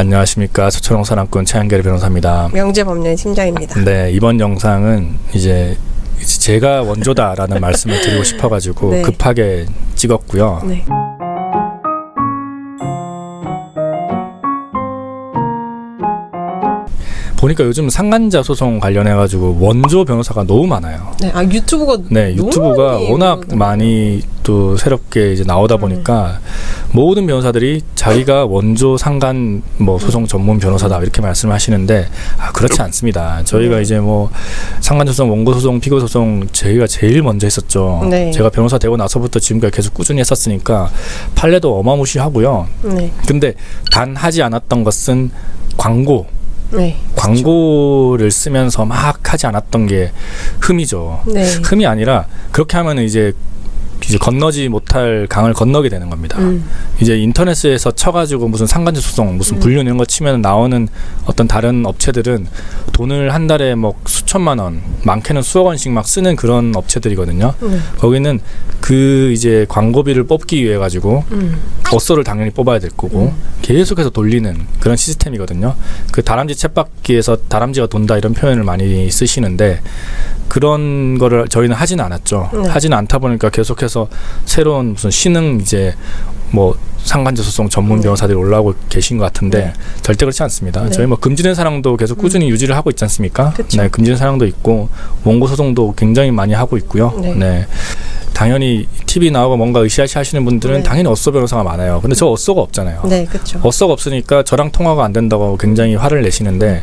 안녕하십니까 서초롱 사랑꾼 최한결 변호사입니다. 명재법률 팀장입니다. 네 이번 영상은 이제 제가 원조다라는 말씀을 드리고 싶어가지고 네. 급하게 찍었고요. 네. 보니까 요즘 상간자 소송 관련해 가지고 원조 변호사가 너무 많아요. 네. 아 유튜브가 네 유튜브가 워낙. 많이 또 새롭게 이제 나오다 음. 보니까 모든 변호사들이 자기가 원조 상간 뭐 소송 전문 변호사다 이렇게 말씀을 하시는데 아 그렇지 않습니다. 저희가 네. 이제 뭐 상간 소송, 원고 소송, 피고 소송 저희가 제일 먼저 했었죠. 네. 제가 변호사 되고 나서부터 지금까지 계속 꾸준히 했었으니까 판례도 어마무시하고요. 네. 근데 단 하지 않았던 것은 광고 네. 광고를 쓰면서 막 하지 않았던 게 흠이죠. 네. 흠이 아니라 그렇게 하면 이제 이제 건너지 못할 강을 건너게 되는 겁니다. 음. 이제 인터넷에서 쳐가지고 무슨 상간제 소송, 무슨 음. 불륜 이런 거 치면 나오는 어떤 다른 업체들은 돈을 한 달에 뭐 수천만 원, 많게는 수억 원씩 막 쓰는 그런 업체들이거든요. 네. 거기는 그 이제 광고비를 뽑기 위해 가지고 음. 어쏘를 당연히 뽑아야 될 거고 계속해서 돌리는 그런 시스템이거든요. 그 다람쥐 챗바퀴에서 다람쥐가 돈다 이런 표현을 많이 쓰시는데 그런 거를 저희는 하지는 않았죠. 네. 하지는 않다 보니까 계속해서 새로운 무슨 신흥 이제 뭐 상간제 소송 전문 네. 변호사들이 올라오고 계신 것 같은데 네. 절대 그렇지 않습니다. 네. 저희 뭐 금지된 사랑도 계속 꾸준히 유지를 하고 있지 않습니까? 그쵸. 네, 금지된 사랑도 있고 원고 소송도 굉장히 많이 하고 있고요. 네. 네. 당연히 TV 나오고 뭔가 으쌰으쌰 하시는 분들은 네. 당연히 어쏘 변호사가 많아요. 근데 저 어쏘가 없잖아요. 네. 그렇죠. 어쏘가 없으니까 저랑 통화가 안 된다고 굉장히 화를 내시는데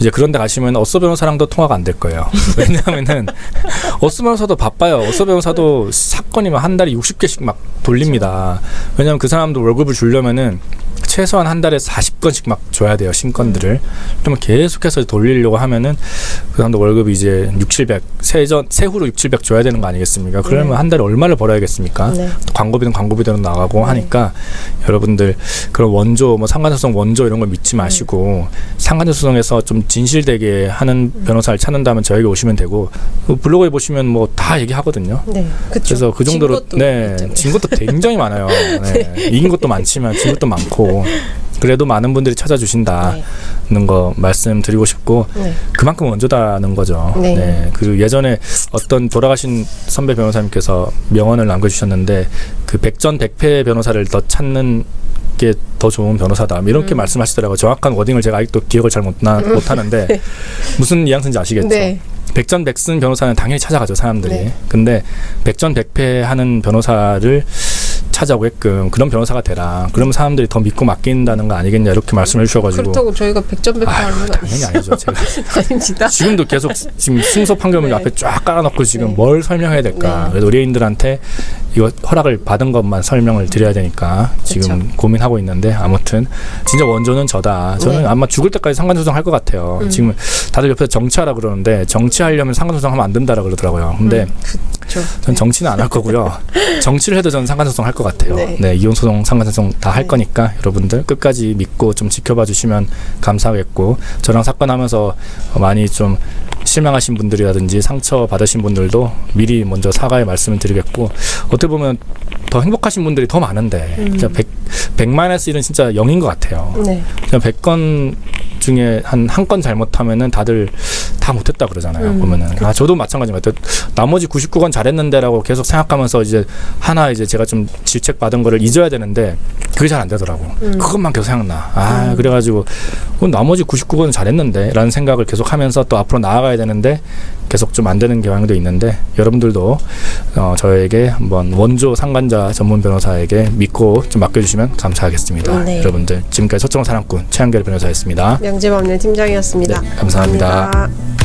이제 그런데 가시면 어쏘 변호사랑도 통화가 안 될 거예요. 왜냐하면은 어쏘 변호사도 바빠요. 어쏘 변호사도 사건이면 한 달에 60개씩 막 돌립니다. 왜냐하면 그 사람도 월급을 주려면은 최소한 한 달에 40건씩 막 줘야 돼요 신건들을 그러면 계속해서 돌리려고 하면은 그 사람도 월급이 이제 6, 700 세전 세후로 6, 700 줘야 되는 거 아니겠습니까? 그러면 네. 한 달에 얼마를 벌어야겠습니까? 네. 또 광고비는 광고비대로 나가고 네. 하니까 여러분들 그런 원조 뭐 상간소송 원조 이런 걸 믿지 마시고 상간소송에서 좀 진실되게 하는 변호사를 찾는다면 저에게 오시면 되고 그 블로그에 보시면 뭐 다 얘기하거든요. 네. 그래서 그 정도로 네, 있잖아요. 진 것도 굉장히 많아요. 네. 이긴 것도 많지만 진 것도 많고 그래도 많은 분들이 찾아주신다는 네. 거 말씀드리고 싶고 네. 그만큼 원조다는 거죠. 네. 그 예전에 어떤 돌아가신 선배 변호사님께서 명언을 남겨주셨는데 그 백전백패 변호사를 더 찾는 게 더 좋은 변호사다. 이렇게 음. 말씀하시더라고요. 정확한 워딩을 제가 아직도 기억을 잘 못 못하는데 무슨 뉘앙스인지 아시겠죠? 네. 백전백승 변호사는 당연히 찾아가죠 사람들이. 네. 근데 백전백패하는 변호사를 찾아오게끔 그런 변호사가 되라. 그러면 사람들이 더 믿고 맡긴다는 거 아니겠냐 이렇게 말씀해 주셔가지고. 그렇다고 저희가 백전백패하는 건 당연히 아니죠. 제가 아닙니다. 지금도 계속 지금 승소 판결문 네. 앞에 쫙 깔아놓고 지금 네. 뭘 설명해야 될까. 네. 그래서 의뢰인들한테 이거 허락을 받은 것만 설명을 드려야 되니까 지금 그쵸. 고민하고 있는데 아무튼 진짜 원조는 저다. 저는 네. 아마 죽을 때까지 상관소송 할 것 같아요. 음. 지금 다들 옆에서 정치하라 그러는데 정치하려면 상관소송 하면 안 된다라 그러더라고요. 근데 음, 그렇죠. 전 정치는 안 할 거고요. 정치를 해도 저는 상관소송 할 것 같아요. 네. 네, 이혼 소송, 상관소송 다할 네. 거니까 여러분들 끝까지 믿고 좀 지켜봐 주시면 감사하겠고 저랑 사건 하면서 많이 좀 실망하신 분들이라든지 상처 받으신 분들도 미리 먼저 사과의 말씀을 드리겠고 어떻게 보면 더 행복하신 분들이 더 많은데 음. 진짜 100, 100만에서 일은 진짜 0인 것 같아요. 네. 그냥 100건 중에 한 한 건 잘못하면은 다들 다 못했다 그러잖아요. 음, 보면은 아 저도 마찬가지 같아요. 나머지 99건 잘했는데라고 계속 생각하면서 이제 하나 이제 제가 좀 질책 받은 거를 잊어야 되는데 그게 잘 안 되더라고. 음. 그것만 계속 생각나. 아 음. 그래가지고 어, 나머지 99건 잘했는데라는 생각을 계속 하면서 또 앞으로 나아가야 되는데 계속 좀 안 되는 경향도 있는데 여러분들도 어, 저에게 한번 원조 상관자 전문 변호사에게 믿고 좀 맡겨주시면 감사하겠습니다. 네. 여러분들 지금까지 서청 사랑꾼 최한결 변호사였습니다. 명재법률 팀장이었습니다. 네, 감사합니다. 감사합니다.